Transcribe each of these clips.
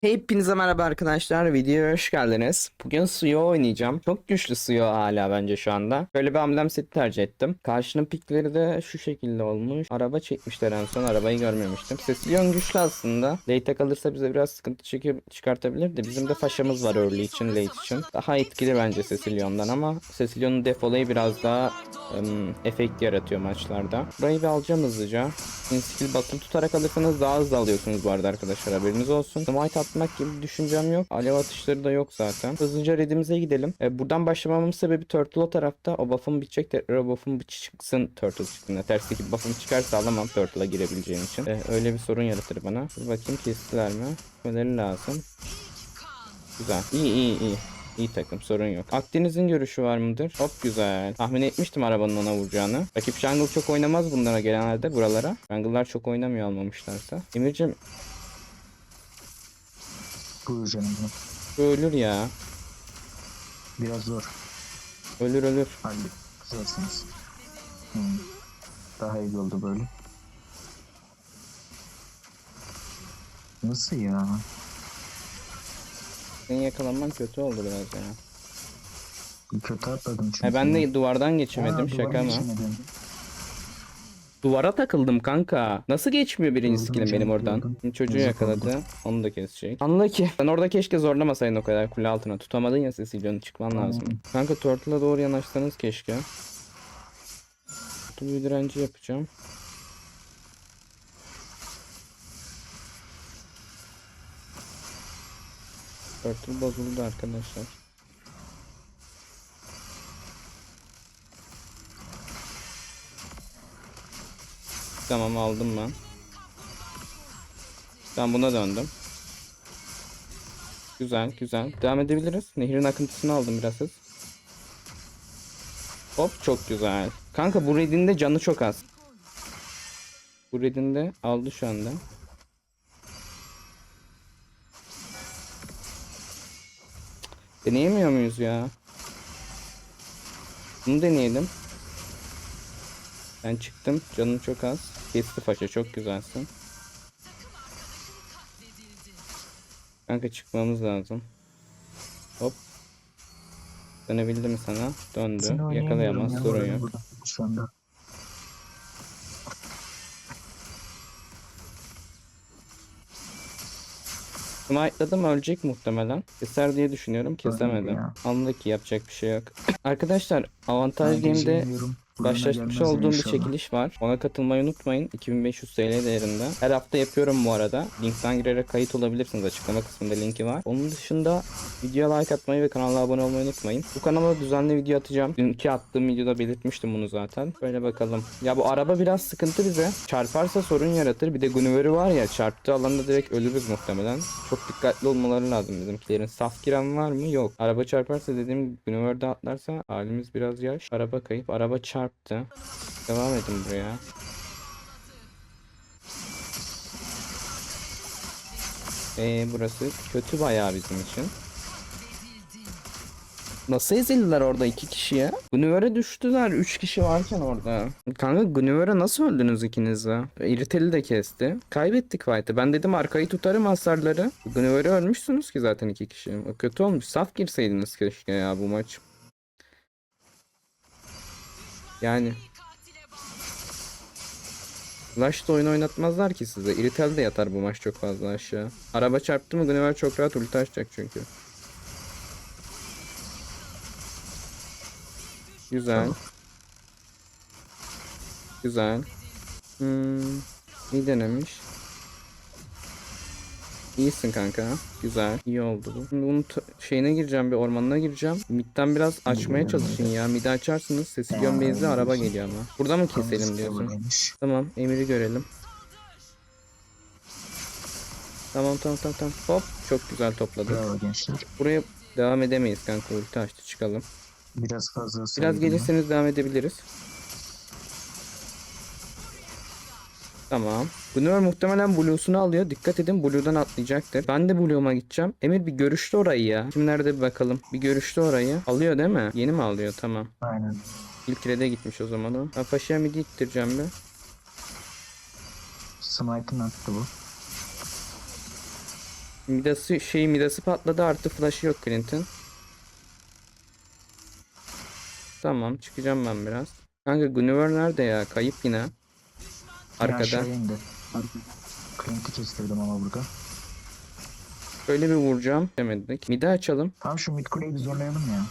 Hepinize merhaba arkadaşlar. Videoya hoş geldiniz. Bugün suyu oynayacağım. Çok güçlü suyu hala bence şu anda. Böyle bir amblem seti tercih ettim. Karşının pikleri de şu şekilde olmuş. Araba çekmişler en son. Arabayı görmemiştim. Cecilion güçlü aslında. Late kalırsa bize biraz sıkıntı çekip çıkartabilir de bizim de faşamız var early için, late için. Daha etkili bence Cecilion'dan ama Cecilion'un defolayı biraz daha ım, efekt yaratıyor maçlarda. Burayı bir alacağım hızlıca. Skill basın tutarak alırsanız daha hızlı alıyorsunuz bu arada arkadaşlar haberiniz olsun. Smite atmak gibi bir düşüncem yok. Alev atışları da yok zaten. Hızlıca redimize gidelim. E, buradan başlamamın sebebi Turtle o tarafta. O buff'ım bitecek. Tekrar o buff'ım çıksın Turtle çıktığında. Tersteki buff'ım çıkarsa alamam Turtle'a girebileceğim için. E, öyle bir sorun yaratır bana. Dur bakayım kestiler mi? Kestileri lazım. Güzel. İyi iyi iyi. İyi takım sorun yok. Akdeniz'in görüşü var mıdır? Hop güzel. Tahmin etmiştim arabanın ona vuracağını. Rakip jungle çok oynamaz bunlara genelde buralara. Jungle'lar çok oynamıyor almamışlarsa. Emir'cim Buyur canım. ölür ya. Biraz zor. Ölür ölür. Halli. Kızarsınız. Hmm. Daha iyi oldu böyle. Nasıl ya? Seni yakalanman kötü oldu biraz ya. Kötü atladım çünkü. Ha, ben de duvardan geçemedim Aa, şaka mı? geçemedim. Duvara takıldım kanka. Nasıl geçmiyor birinci Gördüm skill'im canım, benim oradan? gördüm. Çocuğu Yazık yakaladı. Onu da kesecek. Anla ki. Sen orada keşke zorlamasaydın o kadar kule altına. Tutamadın ya Cecilion'u çıkman lazım. Kanka Turtle'a doğru yanaşsanız keşke. Turtle bir direnci yapacağım. Turtle bozuldu arkadaşlar. Tamam aldım ben. Ben buna döndüm. Güzel güzel. Devam edebiliriz. Nehrin akıntısını aldım biraz hız. Hop çok güzel. Kanka bu redin de canı çok az. Bu redin de aldı şu anda. Deneyemiyor muyuz ya? Bunu deneyelim. Ben çıktım. Canım çok az. Kesti faşa çok güzelsin. Kanka çıkmamız lazım. Hop. Dönebildi mi sana? Döndü. Yakalayamaz. burada Şu anda. Smite'ladım ölecek muhtemelen. Keser diye düşünüyorum. Kesemedi. ya. Anladık ki yapacak bir şey yok. Arkadaşlar Avantaj Game'de gelmez olduğum bir çekiliş var. Ona katılmayı unutmayın. 2500 TL değerinde. Her hafta yapıyorum bu arada. Linkten girerek kayıt olabilirsiniz. Açıklama kısmında linki var. Onun dışında videoya like atmayı ve kanala abone olmayı unutmayın. Bu kanala düzenli video atacağım. Dünkü attığım videoda belirtmiştim bunu zaten. Böyle bakalım. Ya bu araba biraz sıkıntı bize. Çarparsa sorun yaratır. Bir de Gunniver'i var ya çarptığı alanda direkt ölürüz muhtemelen. Çok dikkatli olmaları lazım bizimkilerin. Saf giren var mı? Yok. Araba çarparsa dediğim Gunniver'de atlarsa halimiz biraz yaş. Araba kayıp. Araba çarptı. Devam edin buraya. Ee, burası kötü bayağı bizim için. Nasıl ezildiler orada iki kişiye? Gunniver'e düştüler. Üç kişi varken orada. Kanka Gunniver'e nasıl öldünüz ikiniz? Iritel'i de kesti. Kaybettik fight'ı. Ben dedim arkayı tutarım hasarları. Gunniver'e ölmüşsünüz ki zaten iki kişi. Kötü olmuş. Saf girseydiniz keşke ya bu maç. Yani Flash'ta oyun oynatmazlar ki size. Iritel de yatar bu maç çok fazla aşağı. Araba çarptı mı Gunniver çok rahat ulti açacak çünkü. Güzel. Güzel. Hmm, iyi denemiş. İyisin kanka. Güzel. İyi oldu bu. Şimdi bunun şeyine gireceğim bir ormanına gireceğim. Mid'den biraz açmaya çalışın ya. Mid'i açarsınız. Cecilion base'de araba geliyor ama. Burada mı keselim diyorsun? Tamam. Emir'i görelim. Tamam tamam tamam tamam. Hop. Çok güzel topladık. Bravo gençler. Buraya devam edemeyiz kanka. Ulti açtı çıkalım. Biraz fazla Biraz gelirseniz devam edebiliriz. Tamam. Gunnar muhtemelen Blue'sunu alıyor. Dikkat edin Blue'dan atlayacaktır. Ben de Blue'uma gideceğim. Emir bir görüştü orayı ya. Kimlerde bir bakalım. Bir görüştü orayı. Alıyor değil mi? Yeni mi alıyor? Tamam. Aynen. İlk red'e gitmiş o zaman o. Ben Paşa'ya midi ittireceğim bir. Smite'ın attı bu. Midası şey midası patladı artı flash'ı yok Clint'in. Tamam çıkacağım ben biraz. Kanka Gunniver nerede ya? Kayıp yine. Arkada. Clint'i kestirdim ama burada. Böyle bir vuracağım demedik. Midi açalım. Tamam şu mid kuleyi bir zorlayalım ya.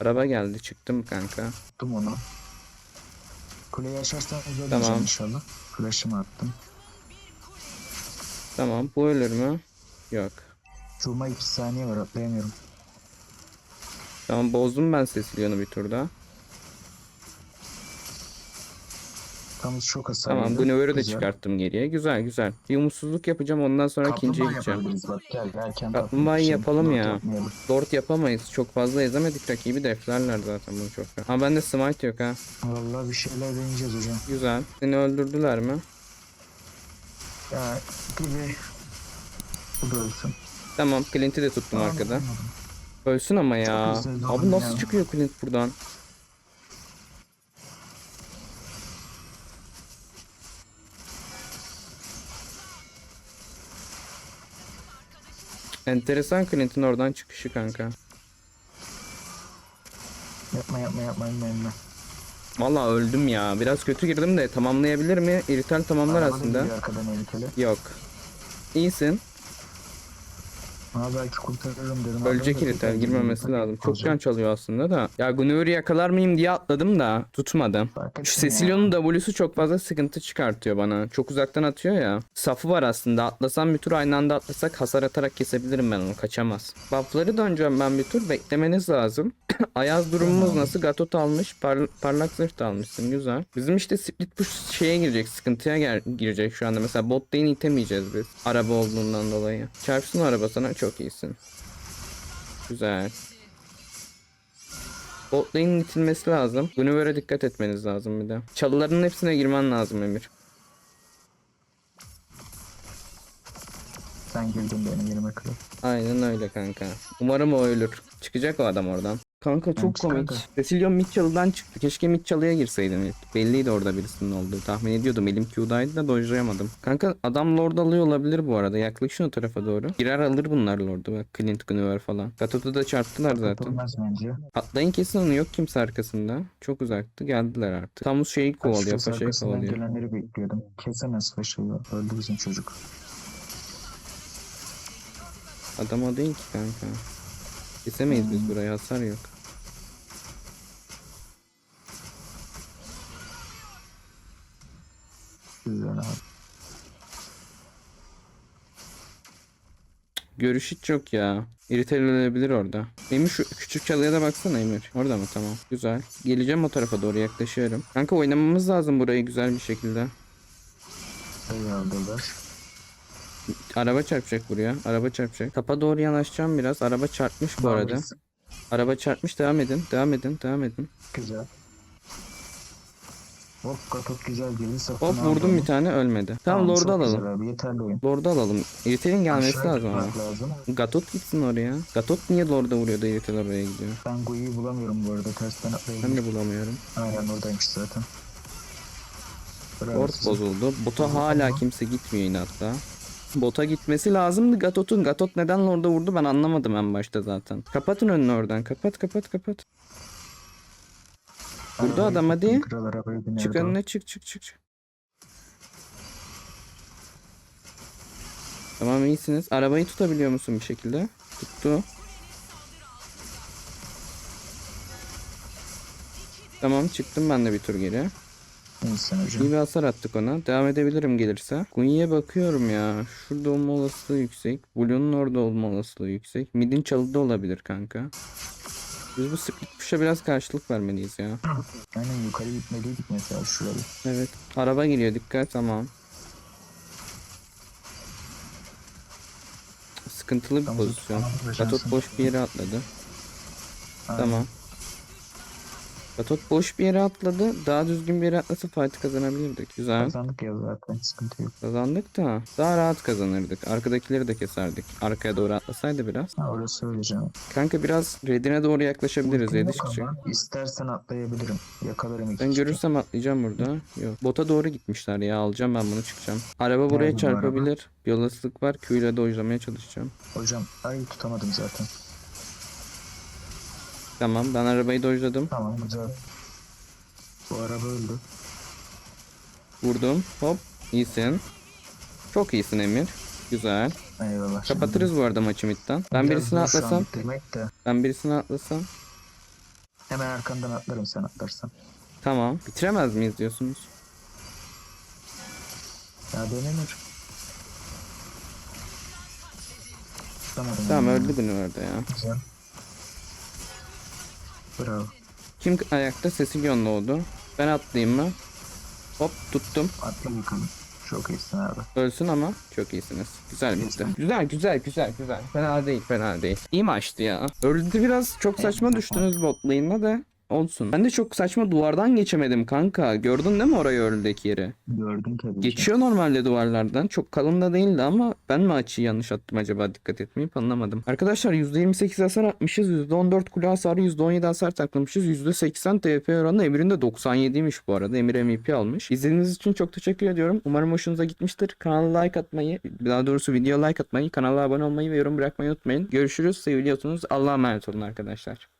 Araba geldi çıktım kanka. Attım onu. Kuleyi açarsan zorlayacağım Tamam. inşallah. Flash'ımı attım. Tamam bu ölür mü? Yok. Zoom'a 2 saniye var atlayamıyorum. Tamam bozdum ben Cecilion'u bir turda. Tam çok hasar Tamam. Gunniver'ı da çıkarttım geriye. Güzel güzel. Bir umutsuzluk yapacağım ondan sonra ikinciye gideceğim. bak gel erken Kaplumbağayı Şimdi yapalım ya. yapmayalım. Lord yapamayız. Çok fazla ezemedik rakibi deflerler zaten bunu çok. Ama bende smite yok ha. Vallahi bir şeyler deneyeceğiz hocam. Güzel. Seni öldürdüler mi? Ya gibi. Bu da ölsün. Tamam Clint'i de tuttum Tamam, arkada. anladım. Ölsün ama ya. Abi nasıl ya. çıkıyor Clint buradan? Enteresan Clint'in oradan çıkışı kanka. Yapma yapma yapma yapma yapma. Vallahi öldüm ya. Biraz kötü girdim de tamamlayabilir mi? İrital tamamlar Araba da aslında. arkadan. Yok. İyisin. Ama belki kurtarırım dedim. Ölecek tekrar girmemesi lazım. Çok can çalıyor aslında da. Ya Gunur'u yakalar mıyım diye atladım da tutmadı. Şu. Cecilion'un W'su çok fazla sıkıntı çıkartıyor bana. Çok uzaktan atıyor ya. Safı var aslında. Atlasam bir tur aynı anda atlasak hasar atarak kesebilirim ben onu. Kaçamaz. Buff'ları döneceğim ben bir tur. Beklemeniz lazım. Ayaz durumumuz nasıl? Gatot almış. par- parlak zırh da almışsın. Güzel. Bizim işte split push şeye girecek. Sıkıntıya girecek şu anda. Mesela bot lane itemeyeceğiz biz. Araba olduğundan dolayı. Çarpsın araba sana. Çok iyisin. Güzel. Bot lane'in itilmesi lazım. Gunniver'e dikkat etmeniz lazım bir de. Çalıların hepsine girmen lazım Emir. Sen girdin benim yerime kadar. Aynen öyle kanka. Umarım o ölür. Çıkacak o adam oradan. Kanka çok çıkar komik. da. Cecilion mid çalıdan çıktı. Keşke girseydin. ilk. Belliydi orada birisinin olduğu. Tahmin ediyordum. Elim Q'daydı da dojlayamadım. Kanka adam Lord alıyor olabilir bu arada. Yaklaşın o tarafa doğru. Girer alır bunlar Lord'u. Bak Clint Gunniver falan. Katot'u da çarptılar zaten. Atlayın kesin onu yok kimse arkasında. Çok uzaktı. Geldiler artık. Tamus şeyi kovalıyor. Paşa'yı kovalıyor. gelenleri bekliyordum. Kesemez faşayı. Öldü bizim çocuk. Adam o değil ki kanka. Kesemeyiz biz buraya hasar yok. Güzel abi. Görüş hiç yok ya. İritel olabilir orada. Emir şu küçük çalıya da baksana Emir. Orada mı? Tamam. Güzel. Geleceğim o tarafa doğru yaklaşıyorum. Kanka oynamamız lazım burayı güzel bir şekilde. Aldılar. Araba çarpacak buraya. Araba çarpacak. Kapa doğru yanaşacağım biraz. Araba çarpmış bu Tamam, arada. biz- Araba çarpmış. Devam edin. Devam edin. Devam edin. Güzel. Hop katot güzel girdi. Sapını Hop vurdum bir tane ölmedi. Tamam, Lord'u çok alalım. Güzel abi yeterli oyun. Lord'u alalım. İritel'in gelmesi Aşağı lazım ama. gitmek lazım. Gatot gitsin oraya. Gatot niye Lord'a vuruyor da İritel oraya gidiyor? Ben Gui'yi bulamıyorum bu arada. Tersten Ben atlayayım. de bulamıyorum. Aynen oradaymış zaten. Bravo Lord size. bozuldu. Bota hala kimse gitmiyor inatla. Bota gitmesi lazımdı Gatot'un. Gatot neden Lord'a vurdu ben anlamadım en başta zaten. Kapatın önünü oradan. Kapat kapat kapat. Burada adam hadi. Çık önüne çık çık çık. çık. Tamam iyisiniz. Arabayı tutabiliyor musun bir şekilde? Tuttu. Tamam çıktım ben de bir tur geri. İyisin hocam. İyi bir hasar attık ona. Devam edebilirim gelirse. Guny'e bakıyorum ya. Şurada olma olasılığı yüksek. Blue'nun orada olma olasılığı yüksek. Mid'in çalıda olabilir kanka. Biz bu split push'a biraz karşılık vermeliyiz ya. Aynen yukarı gitmeliydik mesela şuraya. Evet. Araba geliyor dikkat tamam. Sıkıntılı bir Tamam, pozisyon. tamam, Gatot boş bir yere atladı. Aynen. Tamam. Batok boş bir yere atladı. Daha düzgün bir yere atlasa fight'ı kazanabilirdik. Güzel. Kazandık ya zaten sıkıntı yok. Kazandık da daha rahat kazanırdık. Arkadakileri de keserdik. Arkaya doğru atlasaydı biraz. Ha orası öyle canım. Kanka biraz redine doğru yaklaşabiliriz. Çıkacak. ama İstersen atlayabilirim. Yakalarım iki Ben kişi. görürsem atlayacağım burada. Yok. Bota doğru gitmişler ya. Alacağım ben bunu çıkacağım. Araba buraya Nerede bu çarpabilir. Bir olasılık var. Q ile dojlamaya çalışacağım. Hocam ay tutamadım zaten. Tamam ben arabayı dojladım. Tamam güzel. Bu araba öldü. Vurdum. Hop. İyisin. Çok iyisin Emir. Güzel. Eyvallah. Kapatırız bu arada maçı midden. Ben Biraz birisini atlasam. de. Ben birisini atlasam. Hemen arkandan atlarım sen atlarsan. Tamam. Bitiremez miyiz diyorsunuz? Ya. Tutamadım. Tamam ya. öldü bunu orada ya. Güzel. Bravo. Kim ayakta sesi oldu. Ben atlayayım mı? Hop tuttum. Atla bakalım. Çok iyisin abi. Ölsün ama çok iyisiniz. Güzel bitti. Güzel güzel güzel güzel. Fena değil fena değil. İyi maçtı ya. Öldü biraz çok saçma düştünüz bot lane'la da olsun. Ben de çok saçma duvardan geçemedim kanka. Gördün değil mi orayı öldeki yeri? Gördüm tabii ki. Geçiyor normalde duvarlardan. Çok kalın da değildi ama ben mi açıyı yanlış attım acaba dikkat etmeyip anlamadım. Arkadaşlar %28 hasar atmışız. %14 kule hasarı, %17 hasar taklamışız. %80 TP oranı Emir'in de 97'ymiş bu arada. Emir MVP almış. İzlediğiniz için çok teşekkür ediyorum. Umarım hoşunuza gitmiştir. Kanala like atmayı, daha doğrusu video like atmayı, kanala abone olmayı ve yorum bırakmayı unutmayın. Görüşürüz. Seviliyorsunuz. Allah'a emanet olun arkadaşlar.